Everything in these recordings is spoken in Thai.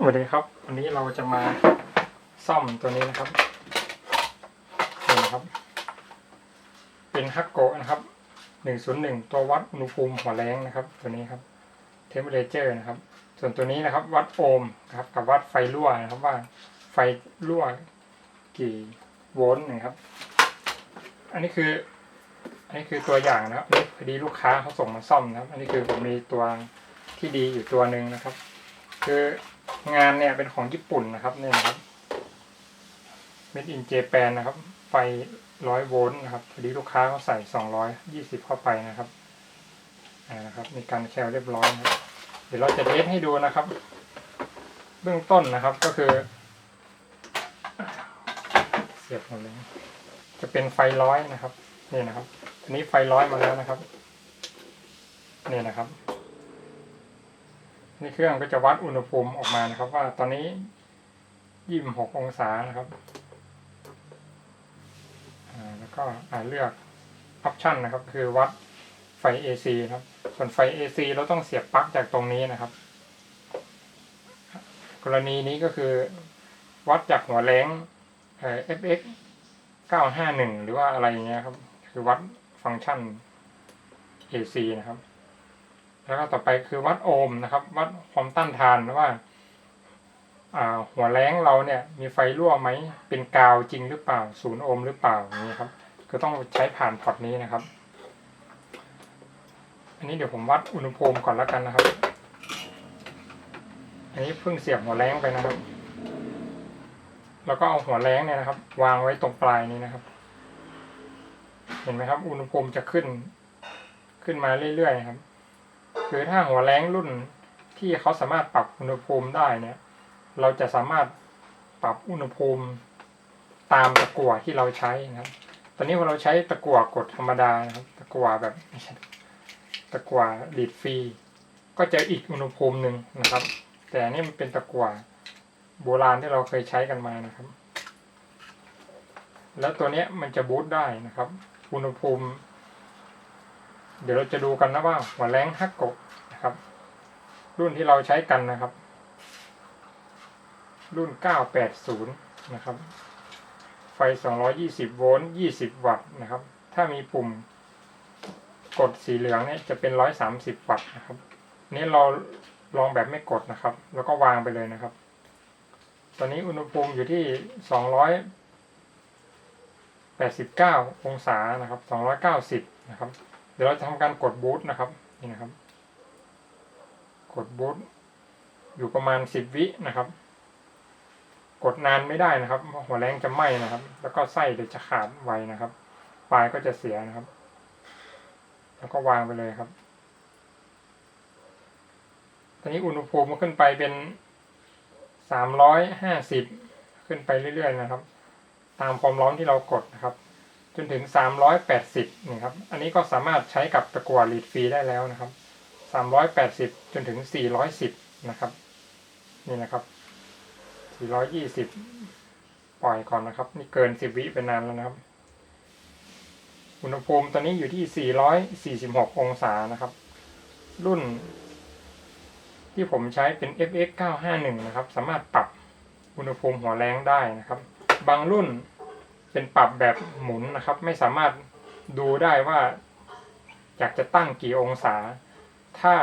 สวัสดีครับ วันนี้เราจะมาซ่อมตัวนี้นะครับนี่นะครับ เป็นฮักโกะนะครับหนึ่งศูนย์หนึ่งตัววัดอุณหภูมิหัวแรงนะครับ ตัวนี้ครับเทมเพอเรเจอร์นะครับ ส่วนตัวนี้นะครับ วัดโอห์มครับกับวัดไฟรั่วนะครับว่าไฟรั่วกี่โวลต์นะครับ อันนี้คือ อันนี้คือตัวอย่างนะครับพอดีลูกค้าเขาส่งมาซ่อมนะครับ อันนี้คือผมมีตัวที่ดีอยู่ตัวหนึ่งนะครับ คือ งานเนี่ยเป็นของญี่ปุ่นนะครับเนี่ยนะครับ Made in Japan นนะครับ ไฟร้อยโวลต์นะครับพอดีลูกค้าเขาใส่สองร้อยยี่สิบเข้าไปนะครับอานะครับ มีการแคลเรียบร้อยนะครับ เดี๋ยวเราจะเทสให้ดูนะครับ เบื้องต้นนะครับก็คือ เสียบหมดเลยจะเป็นไฟร้อยนะครับ นี่นะครับอันนี้ไฟร้อยมาแล้วนะครับ นี่นะครับ นี่เครื่องก็จะวัดอุณหภูมิออกมานะครับ ว่าตอนนี้ยี่สิบหกองศานะครับแล้วก็อ่าเลือกออปชันนะครับ คือวัดไฟ AC ครับ ส่วนไฟ AC เราต้องเสียบปลั๊กจากตรงนี้นะครับ กรณีนี้ก็คือวัดจากหัวแรงเอ่อ FX 951 หรือว่าอะไรอย่างเงี้ยครับ คือวัดฟังก์ชัน AC นะครับ แล้วก็ต่อไปคือวัดโอห์มนะครับ วัดความต้านทานว่าหัวแรงเราเนี่ยมีไฟรั่วไหมเป็นกาวจริงหรือเปล่าศูนย์โอห์มหรือเปล่าอย่างนี้ครับก็ต้องใช้ผ่านพอร์ตนี้นะครับ อันนี้เดี๋ยวผมวัดอุณหภูมิก่อนแล้วกันนะครับ อันนี้เพิ่งเสียบหัวแรงไปนะครับ แล้วก็เอาหัวแรงเนี่ยนะครับ วางไว้ตรงปลายนี้นะครับ เห็นไหมครับ อุณหภูมิจะขึ้น ขึ้นมาเรื่อยๆครับ คือถ้าหัวแรงรุ่นที่เขาสามารถปรับอุณหภูมิได้เนี่ย เราจะสามารถปรับอุณหภูมิตามตะกั่วที่เราใช้นะครับ ตอนนี้พอเราใช้ตะกั่วกดธรรมดานะครับ ตะกั่วแบบไม่ใช่ตะกั่วดีดฟรี ก็จะอีกอุณหภูมิหนึ่งนะครับ แต่อันนี่มันเป็นตะกั่วโบราณที่เราเคยใช้กันมานะครับ แล้วตัวนี้มันจะบูตได้นะครับ อุณหภูมิ เดี๋ยวเราจะดูกันนะว่าหัวแรงฮักโกะนะครับ รุ่นที่เราใช้กันนะครับ รุ่น 980 นะครับ ไฟ 220 โวลต์ 20 วัตต์นะครับ ถ้ามีปุ่มกดสีเหลืองเนี่ยจะเป็น 130 วัตต์นะครับ นี้เราลองแบบไม่กดนะครับ แล้วก็วางไปเลยนะครับ ตอนนี้อุณหภูมิอยู่ที่ 289 องศานะครับ 290 นะครับ ดี๋ยวเราจะทำการกดบูตนะครับนี่นะครับ กดบูตอยู่ประมาณ10วินะครับ กดนานไม่ได้นะครับเพราะหัวแรงจะไหม้นะครับ แล้วก็ไส้เดี๋ยวจะขาดไวนะครับ ปลายก็จะเสียนะครับ แล้วก็วางไปเลยครับ ตอนนี้อุณหภูมิมันขึ้นไปเป็นสามร้อยห้าสิบขึ้นไปเรื่อยๆนะครับ ตามความร้อนที่เรากดนะครับ จนถึงสามร้อยแปดสิบนี่ครับ อันนี้ก็สามารถใช้กับตะกั่วลีดฟรีได้แล้วนะครับสามร้อยแปดสิบจนถึงสี่ร้อยสิบนะครับ นี่นะครับสี่ร้อยยี่สิบปล่อยก่อนนะครับ นี่เกินสิบวิไปนานแล้วนะครับ อุณหภูมิตอนนี้อยู่ที่ 446 องศานะครับ รุ่น ที่ผมใช้เป็น FX 951 นะครับ สามารถปรับอุณหภูมิหัวแรงได้นะครับ บางรุ่น เป็นปรับแบบหมุนนะครับ ไม่สามารถดูได้ว่าอยากจะตั้งกี่องศา ถ้า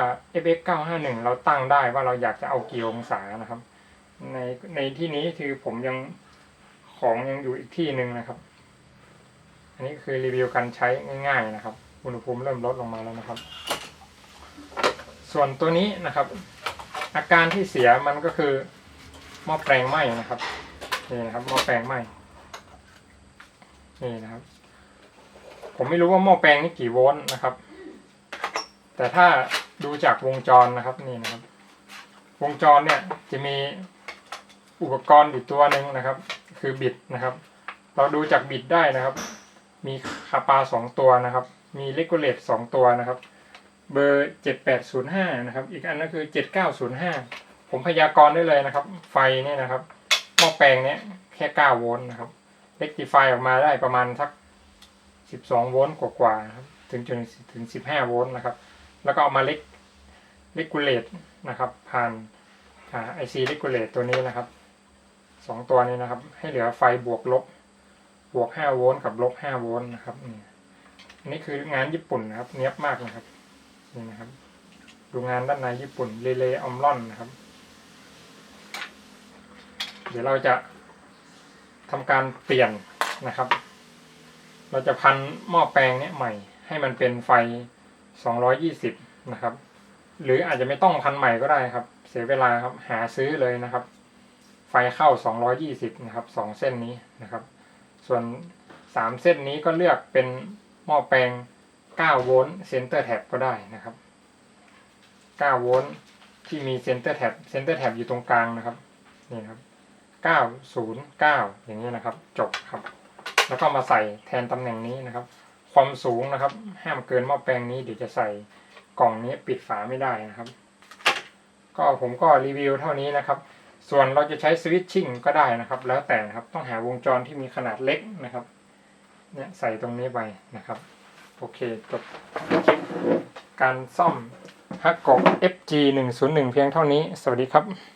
FX 951 เราตั้งได้ว่าเราอยากจะเอากี่องศานะครับ ในในที่นี้คือผมยังของยังอยู่อีกที่หนึ่งนะครับ อันนี้คือรีวิวการใช้ง่าย ๆนะครับ อุณหภูมิเริ่มลดลงมาแล้วนะครับ ส่วนตัวนี้นะครับ อาการที่เสียมันก็คือหม้อแปลงไหม้นะครับนี่นะครับหม้อแปลงไหม้ นี่นะครับ ผมไม่รู้ว่าหม้อแปลงนี่กี่โวลต์นะครับ แต่ถ้าดูจากวงจรนะครับนี่นะครับ วงจรเนี่ยจะมีอุปกรณ์อยู่ตัวหนึ่งนะครับ คือบิดนะครับ เราดูจากบิดได้นะครับ มีคาปาสองตัวนะครับ มีเลกูเลตสองตัวนะครับ เบอร์เจ็ดแปดศูนย์ห้านะครับ อีกอันก็คือเจ็ดเก้าศูนย์ห้าผมพยากรณ์ได้เลยนะครับ ไฟเนี่ยนะครับหม้อแปลงเนี่ยแค่เก้าโวลต์นะครับ เล็กติฟออกมาได้ประมาณสักสิบสองโวลต์กว่าๆนะครับถึงจนถึงสิบห้าโวลต์นะครับ แล้วก็เอามาเล็กเลกูเลตนะครับ ผ่านอ่า IC regulate ตัวนี้นะครับสองตัวนี้นะครับ ให้เหลือไฟบวกลบบวกห้าโวลต์กับลบห้าโวลต์นะครับนี่นนี้คืองานญี่ปุ่นนะครับ เนี้ยบมากนะครับนี่นะครับ ดูงานด้านในญี่ปุ่นเลเลออมลอนนะครับ เดี๋ยวเราจะ ทำการเปลี่ยนนะครับ เราจะพันหม้อแปลงเนี้ยใหม่ ให้มันเป็นไฟ 220 นะครับ หรืออาจจะไม่ต้องพันใหม่ก็ได้ครับ เสียเวลาครับหาซื้อเลยนะครับ ไฟเข้า 220 นะครับสองเส้นนี้นะครับ ส่วน 3 เส้นนี้ก็เลือกเป็นหม้อแปลง 9 โวลต์เซนเตอร์แท็บก็ได้นะครับ 9 โวลต์ที่มีเซนเตอร์แท็บเซนเตอร์แท็บอยู่ตรงกลางนะครับนี่ครับ 909 อย่างนี้นะครับ จบครับ แล้วก็มาใส่แทนตำแหน่งนี้นะครับ ความสูงนะครับ ห้ามเกินหม้อแปลงนี้เดี๋ยวจะใส่กล่องนี้ปิดฝาไม่ได้นะครับ ก็ผมก็รีวิวเท่านี้นะครับ ส่วนเราจะใช้สวิตชิ่งก็ได้นะครับ แล้วแต่นะครับต้องหาวงจรที่มีขนาดเล็กนะครับเนี่ยใส่ตรงนี้ไปนะครับ โอเคจบคลิปการซ่อมฮักกบ FG 101เพียงเท่านี้ สวัสดีครับ